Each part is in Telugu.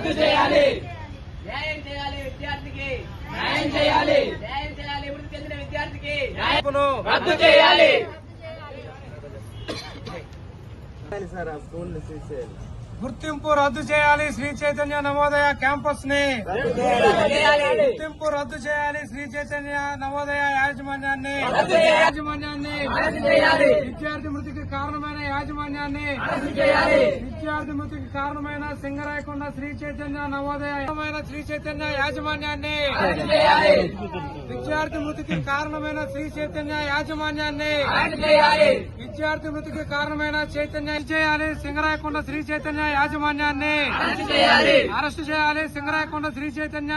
రద్దు చేయాలి. న్యాయం చేయాలి విద్యార్థికి. న్యాయం చేయాలి. న్యాయం చేయాలి మృతి చెందిన విద్యార్థికి. రద్దు చేయాలి. గుర్తింపు రద్దు చేయాలి శ్రీ చైతన్య నవోదయ క్యాంపస్ని గుర్తింపు రద్దు చేయాలి శ్రీ చైతన్య నవోదయ యాజమాన్యాన్ని. యాజమాన్యాన్ని. విద్యార్థి మృతికి కారణమైన యాజమాన్యాన్ని విద్యార్థి మృతికి కారణమైన సింగరాయకొండ శ్రీ చైతన్య నవోదయ కారణమైన శ్రీ చైతన్య యాజమాన్యాన్ని విద్యార్థి మృతికి కారణమైన శ్రీ చైతన్య యాజమాన్యాన్ని విద్యార్థి మృతికి కారణమైన చైతన్య చేయాలి సింగరాయకొండ శ్రీ చైతన్య యాజమాన్యాన్ని అరెస్టు చేయాలి. సింగరాయకొండ శ్రీ చైతన్య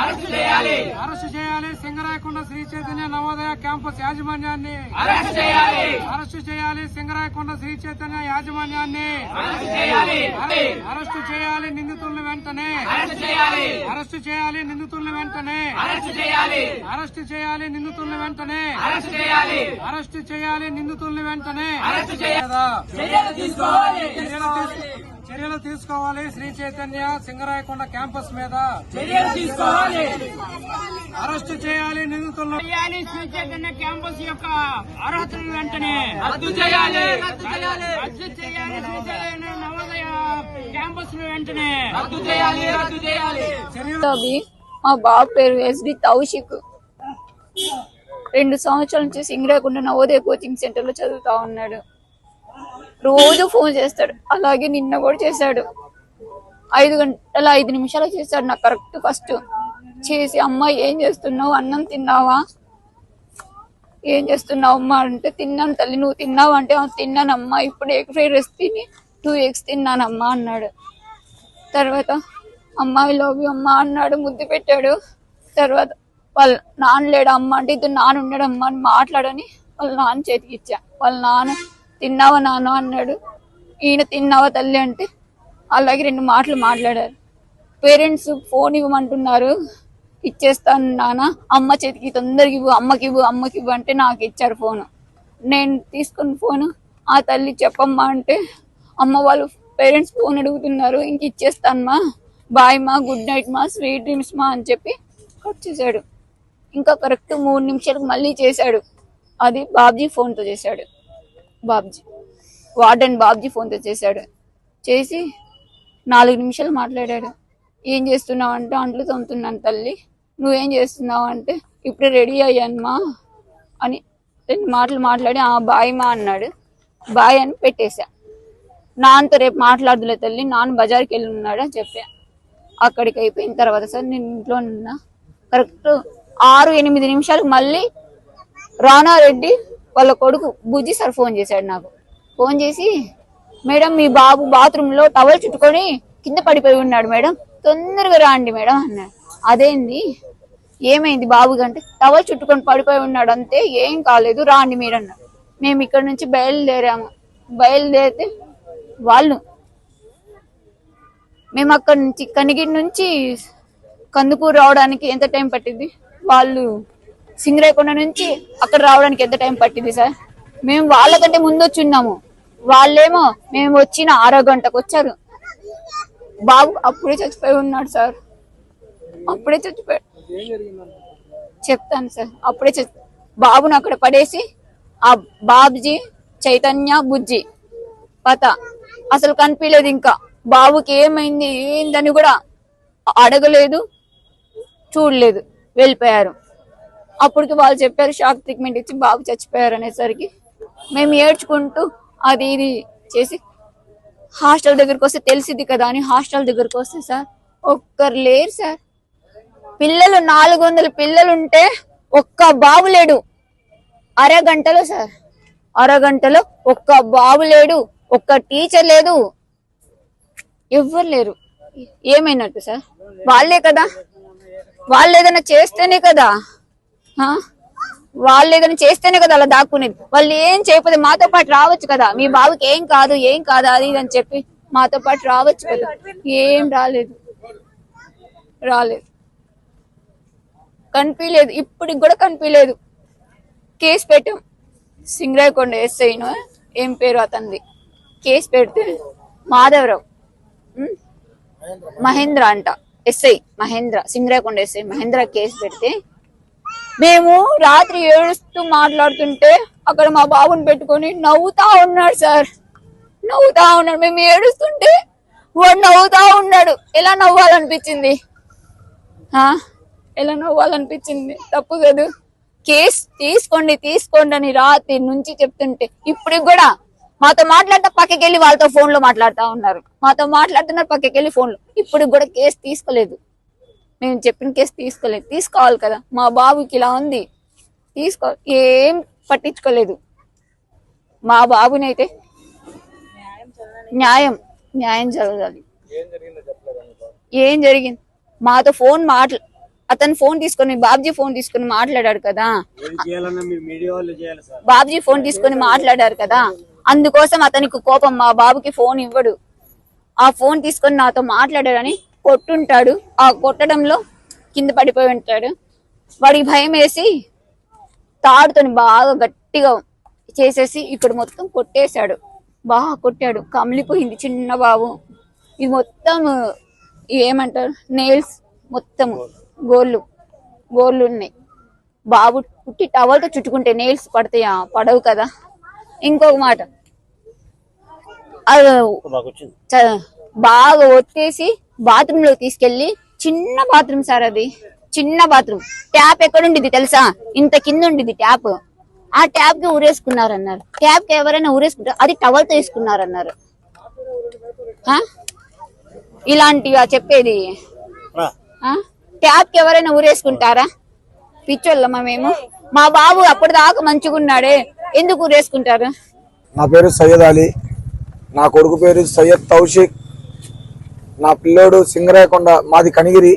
అరెస్టు చేయాలి. అరెస్టు చేయాలి. సింగరాయకొండ శ్రీ చైతన్య నవోదయ క్యాంపస్ యాజమాన్యాన్ని అరెస్టు చేయాలి. సింగరాయకొండ శ్రీ చైతన్య యాజమాన్యాన్ని అరెస్టు చేయాలి. నిందితుల్ని వెంటనే. అరెస్టు చేయాలి. నిందితుల్ని వెంటనే. అరెస్టు చేయాలి. నిందితుల్ని వెంటనే. అరెస్టు చేయాలి. అరెస్టు చేయాలి నిందితుల్ని వెంటనే. తీసుకోవాలి. చర్యలు తీసు- చర్యలు తీసుకోవాలి శ్రీ చైతన్య సింగరాయకొండ క్యాంపస్ మీద. చర్యలు తీసుకోవాలి. అరెస్టు చేయాలి నిందితులను. చేయాలి శ్రీ చైతన్య క్యాంపస్ యొక్క అర్హతలు వెంటనే. రద్దు చేయాలి. రద్దు చేయాలి. శ్రీ చైతన్య నవోదయ క్యాంపస్ వెంటనే. రద్దు చేయాలి రద్దు చేయాలి. చర్యలు అవి మా బాబు పేరు ఎస్డి తౌషిక్. రెండు సంవత్సరాల నుంచి సింగరాకుండా నవోదయ కోచింగ్ సెంటర్లో చదువుతా ఉన్నాడు. రోజు ఫోన్ చేస్తాడు. అలాగే నిన్న కూడా చేశాడు. ఐదు గంటల ఐదు నిమిషాలు చేశాడు నాకు కరెక్ట్ ఫస్ట్. చేసి అమ్మ ఏం చేస్తున్నావు? అన్నం తిన్నావా? ఏం చేస్తున్నావు అమ్మా? అంటే తిన్నాను తల్లి నువ్వు తిన్నావు? అంటే "ఆ, తిన్నానమ్మా ఇప్పుడు ఎగ్ ఫ్రైడ్ రైస్ తిని టూ ఎగ్స్ తిన్నానమ్మా అన్నాడు. తర్వాత అమ్మాయి లవ్ యూ అమ్మ అన్నాడు ముద్దు పెట్టాడు. తర్వాత వాళ్ళ నాన్న లేడు అమ్మ అంటే ఇద్దరు నాన్న ఉన్నాడు అమ్మ అని మాట్లాడని వాళ్ళ నాన్న చేతికి ఇచ్చా. వాళ్ళ నాన్న తిన్నావా నాన్న అన్నాడు. ఈయన తిన్నావా తల్లి అంటే అలాగే రెండు మాటలు మాట్లాడారు. పేరెంట్స్ ఫోన్ ఇవ్వమంటున్నారు. ఇచ్చేస్తాను నాన్న. అమ్మ చేతికి తొందరగా ఇవ్వు అమ్మకి ఇవ్వు అమ్మకి ఇవ్వు అంటే నాకు ఇచ్చారు ఫోన్. నేను తీసుకున్న ఫోన్ ఆ తల్లి చెప్పమ్మా అంటే అమ్మ వాళ్ళు పేరెంట్స్ ఫోన్ అడుగుతున్నారు. ఇంక ఇచ్చేస్తానమ్మా. బాయ్ మా గుడ్ నైట్ మా స్వీట్ డ్రీమ్స్ మా అని చెప్పి కట్ చేశాడు. ఇంకా కరెక్ట్ మూడు నిమిషాలకు మళ్ళీ చేశాడు. అది బాబ్జీ ఫోన్తో చేశాడు. బాబ్జీ. వార్డెన్ బాబ్జీ ఫోన్తో చేశాడు. చేసి నాలుగు నిమిషాలు మాట్లాడాడు. ఏం చేస్తున్నావు అంటే అంట్లు తోముతున్నాను తల్లి. నువ్వేం చేస్తున్నావు అంటే ఇప్పుడే రెడీ అయ్యానుమా అని రెండు మాటలు మాట్లాడి ఆ బాయ్ మా అన్నాడు. బాయ్ అని పెట్టేశా. నాన్నతో రేపు మాట్లాడదులే తల్లి. నాన్న బజార్కి వెళ్ళి ఉన్నాడు అని చెప్పా. అక్కడికి అయిపోయిన తర్వాత సార్ నేను ఇంట్లో ఉన్నా. కరెక్ట్ ఆరు ఎనిమిది నిమిషాలకు మళ్ళీ రానారెడ్డి వాళ్ళ కొడుకు బుజ్జి సార్ ఫోన్ చేశాడు నాకు. ఫోన్ చేసి మేడం మీ బాబు బాత్రూమ్లో టవల్ చుట్టుకొని కింద పడిపోయి ఉన్నాడు మేడం. తొందరగా రాండి మేడం అన్నాడు. అదేంది? ఏమైంది బాబు అంటే టవల్ చుట్టుకొని పడిపోయి ఉన్నాడు అంతే ఏం కాలేదు రాండి మీరు అన్నారు మేము ఇక్కడ నుంచి బయలుదేరాము. బయలుదేరితే వాళ్ళు మేము అక్కడ నుంచి కనిగిరి నుంచి కందుకూరు రావడానికి ఎంత టైం పట్టింది వాళ్ళు సింగరేకొండ నుంచి అక్కడ రావడానికి ఎంత టైం పట్టింది సార్? మేము వాళ్ళకంటే ముందు వచ్చి ఉన్నాము. వాళ్ళేమో మేము వచ్చిన ఆరో గంటకు వచ్చారు. బాబు అప్పుడే చచ్చిపోయి ఉన్నాడు సార్. అప్పుడే చచ్చిపోయాడు చెప్తాను సార్. అప్పుడే బాబును అక్కడ పడేసి ఆ బాబుజీ చైతన్య బుజ్జి పత అసలు కనిపించలేదు ఇంకా. బాబుకి ఏమైంది ఏందని కూడా అడగలేదు చూడలేదు. వెళ్ళిపోయారు. అప్పటికి వాళ్ళు చెప్పారు షాక్ ట్రీట్మెంట్ ఇచ్చి బాబు చచ్చిపోయారు అనేసరికి మేము ఏడ్చుకుంటూ అది ఇది చేసి హాస్టల్ దగ్గరకు వస్తే తెలిసింది కదా అని హాస్టల్ దగ్గరకు వస్తే సార్ ఒక్కరు లేరు సార్. పిల్లలు నాలుగు వందల పిల్లలు ఉంటే ఒక్క బాబు లేడు. అరగంటలో సార్. అరగంటలో ఒక్క బాబు లేడు. ఒక్క టీచర్ లేదు. ఎవ్వరు లేరు. ఏమైనట్టు సార్? వాళ్ళే కదా. వాళ్ళు ఏదైనా చేస్తేనే కదా. వాళ్ళు ఏదైనా చేస్తేనే కదా అలా దాక్కునేది. వాళ్ళు ఏం చేయకపోతే మాతో పాటు రావచ్చు కదా. మీ బాబుకి ఏం కాదు ఏం కాదు అది అని చెప్పి మాతో పాటు రావచ్చు కదా. ఏం రాలేదు. రాలేదు. కనిపించలేదు ఇప్పటికి కూడా కనిపించలేదు కేసు పెట్టాం. సింగరాయకొండ ఎస్ఐను ఏం పేరు అతనిది? కేసు పెడితే మాధవరావు. మహేంద్ర అంట. SI Mahendra Singarayakonda SI Mahendra case పెడితే మేము రాత్రి ఏడుస్తూ మాట్లాడుతుంటే అక్కడ మా బాబుని పెట్టుకొని నవ్వుతా ఉన్నాడు సార్. నవ్వుతా ఉన్నాడు. మేము ఏడుస్తుంటే వాడు నవ్వుతా ఉన్నాడు. ఎలా నవ్వాలనిపించింది? ఆ? ఎలా నవ్వాలనిపించింది? తప్పు కదా. కేసు తీసుకోండి తీసుకోండి అని రాత్రి నుంచి చెప్తుంటే ఇప్పుడు కూడా మాతో మాట్లాడితే పక్కకి వెళ్ళి వాళ్ళతో ఫోన్లో మాట్లాడుతూ ఉన్నారు. మాతో మాట్లాడుతున్నారు పక్కకి వెళ్ళి ఫోన్ ఇప్పుడు కూడా కేసు తీసుకోలేదు. మేము చెప్పిన కేసు తీసుకోలేదు. తీసుకోవాలి కదా. మా బాబుకి ఇలా ఉంది. తీసుకో ఏం పట్టించుకోలేదు. మా బాబునైతే న్యాయం న్యాయం జరగాలి. ఏం జరిగింది మాతో ఫోన్ మాట్లా అతను ఫోన్ తీసుకొని బాబ్జీ ఫోన్ తీసుకొని మాట్లాడాడు కదా. బాబ్జీ ఫోన్ తీసుకొని మాట్లాడారు కదా. అందుకోసం అతనికి కోపం మా బాబుకి ఫోన్ ఇవ్వడు. ఆ ఫోన్ తీసుకొని నాతో మాట్లాడాడని కొట్టుంటాడు. ఆ కొట్టడంలో కింద పడిపోయి ఉంటాడు. వాడికి భయం వేసి తాడుతోని బాగా గట్టిగా చేసేసి ఇక్కడ మొత్తం కొట్టేశాడు. బాగా కొట్టాడు. కమిలిపోయింది చిన్న బాబు. ఇది మొత్తం ఏమంటారు? నెయిల్స్ మొత్తం గోళ్ళు. గోళ్ళు ఉన్నాయి. బాబు పుట్టి టవల్తో చుట్టుకుంటే నెయిల్స్ పడతాయా? పడవు కదా. ఇంకొక మాట. బాగా ఒత్తేసి బాత్రూమ్లో తీసుకెళ్ళి చిన్న బాత్రూమ్ సార్ అది. చిన్న బాత్రూమ్ ట్యాప్ ఎక్కడ ఉండిద్ది తెలుసా? ఇంత కింద ఉండిద్ది ట్యాప్ ఆ ట్యాప్కి ఊరేసుకున్నారన్నారు. ట్యాప్కి ఎవరైనా ఊరేసుకుంటారు అది టవల్తో వేసుకున్నారన్నారు? ఇలాంటివా చెప్పేది? ట్యాప్కి ఎవరైనా ఊరేసుకుంటారా? పిచ్చోళ్ళమా మేము. మా బాబు అప్పటిదాకా మంచిగున్నాడే. ఎందుకు ఊరేసుకుంటారు? నా పేరు సయ్యద్ అలీ. నా కొడుకు పేరు సయ్యద్ తౌషిక్. నా పిల్లోడు సింగరాయకొండ మాది కనిగిరి.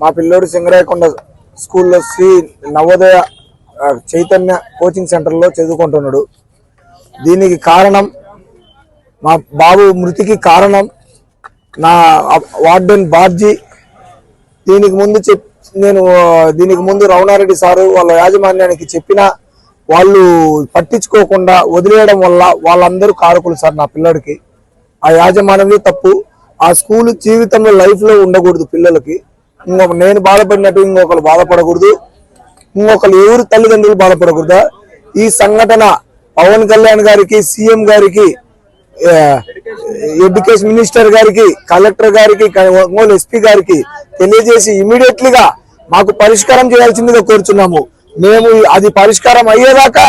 మా పిల్లోడు సింగరాయకొండ స్కూల్లో శ్రీ నవోదయ చైతన్య కోచింగ్ సెంటర్లో చదువుకుంటున్నాడు. దీనికి కారణం మా బాబు మృతికి కారణం నా వార్డెన్ బార్జీ దీనికి ముందు చెప్ నేను దీనికి ముందు రమణారెడ్డి సారు వాళ్ళ యాజమాన్యానికి చెప్పిన వాళ్ళు పట్టించుకోకుండా వదిలేయడం వల్ల వాళ్ళందరూ కారకులు సార్ నా పిల్లడికి. ఆ యాజమాన్యమే తప్పు. ఆ స్కూల్ జీవితంలో లైఫ్లో ఉండకూడదు పిల్లలకి. ఇంకొక నేను బాధపడినట్టు ఇంకొకరు బాధపడకూడదు. ఇంకొకరు ఎవరు తల్లిదండ్రులు బాధపడకూడదా? ఈ సంఘటన పవన్ కళ్యాణ్ గారికి సీఎం గారికి ఎడ్యుకేషన్ మినిస్టర్ గారికి కలెక్టర్ గారికి ఒంగోలు ఎస్పీ గారికి తెలియజేసి ఇమీడియట్లీగా మాకు పరిష్కారం చేయాల్సిందిగా కోరుచున్నాము. మేము అది పరిష్కారం అయ్యేదాకా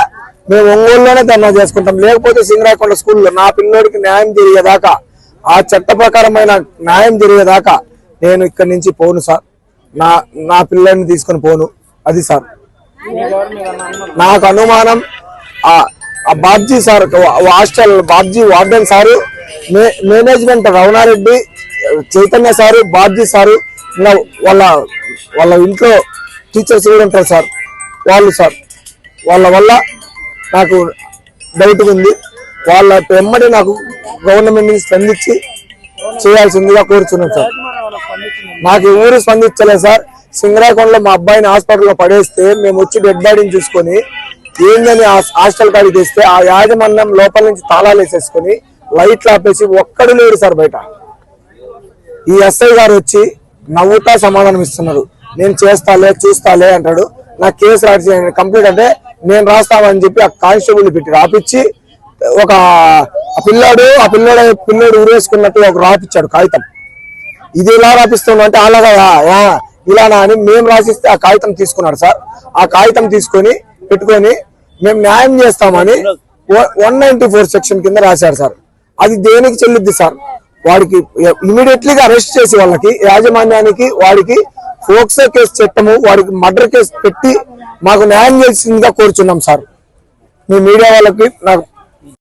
మేము ఒంగోలులోనే ధర్నా చేసుకుంటాం. లేకపోతే సింగరాకొండ స్కూల్లో నా పిల్లోడికి న్యాయం జరిగేదాకా ఆ చట్ట ప్రకారమైన న్యాయం జరిగేదాకా నేను ఇక్కడి నుంచి పోను సార్. నా నా పిల్లల్ని తీసుకొని పోను. అది సార్. నాకు అనుమానం ఆ ఆ Babji sir hostel Babji warden sir మే- management Ramanareddy Chaitanya sir Babji sir వాళ్ళ వాళ్ళ ఇంట్లో టీచర్స్ కూడా ఉంటారు సార్. వాళ్ళు సార్. వాళ్ళ వల్ల నాకు డౌట్ ఉంది. వాళ్ళ వెంబడి నాకు గవర్నమెంట్ నుంచి స్పందించి చేయాల్సిందిగా కోరుచున్నాం సార్. నాకు ఎవరు స్పందించలేదు సార్. సింగరాకొండలో మా అబ్బాయిని హాస్పిటల్లో పడేస్తే మేము వచ్చి డెడ్ బాడీని చూసుకొని ఏందని హాస్టల్ కాడికి తెస్తే ఆ యాజమాన్యం లోపల నుంచి తాళాలు వేసేసుకొని లైట్లు ఆపేసి ఒక్కడు లేడు సార్ బయట. ఈ ఎస్ఐ గారు వచ్చి నవ్వుతా సమాధానం ఇస్తున్నారు. నేను చేస్తాలే చూస్తాలే అంటాడు. నా కేసు రాసి కంప్లీట్ అంటే నేను రాస్తామని చెప్పి ఆ కానిస్టేబుల్ పెట్టి రాపిచ్చి ఒక ఆ పిల్లాడు ఆ పిల్లోడు పిల్లోడు ఊరేసుకున్నట్టు ఒక రాపిచ్చాడు కాగితం. ఇది ఇలా రాపిస్తున్నాం అంటే అలాగా ఇలానా అని మేము రాసిస్తే ఆ కాగితం తీసుకున్నాడు సార్. ఆ కాగితం తీసుకొని పెట్టుకొని మేము న్యాయం చేస్తామని వన్ నైన్టీ ఫోర్ సెక్షన్ కింద రాశారు సార్. అది దేనికి చెల్లిద్ది సార్? వాడికి ఇమీడియట్లీగా అరెస్ట్ చేసి వాళ్ళకి యాజమాన్యానికి వాడికి ఫోక్సో కేసు చట్టము వాడికి మర్డర్ కేసు పెట్టి మాకు న్యాయం చేసిందిగా కోరుచున్నాం సార్. మీ మీడియా వాళ్ళకి నాకు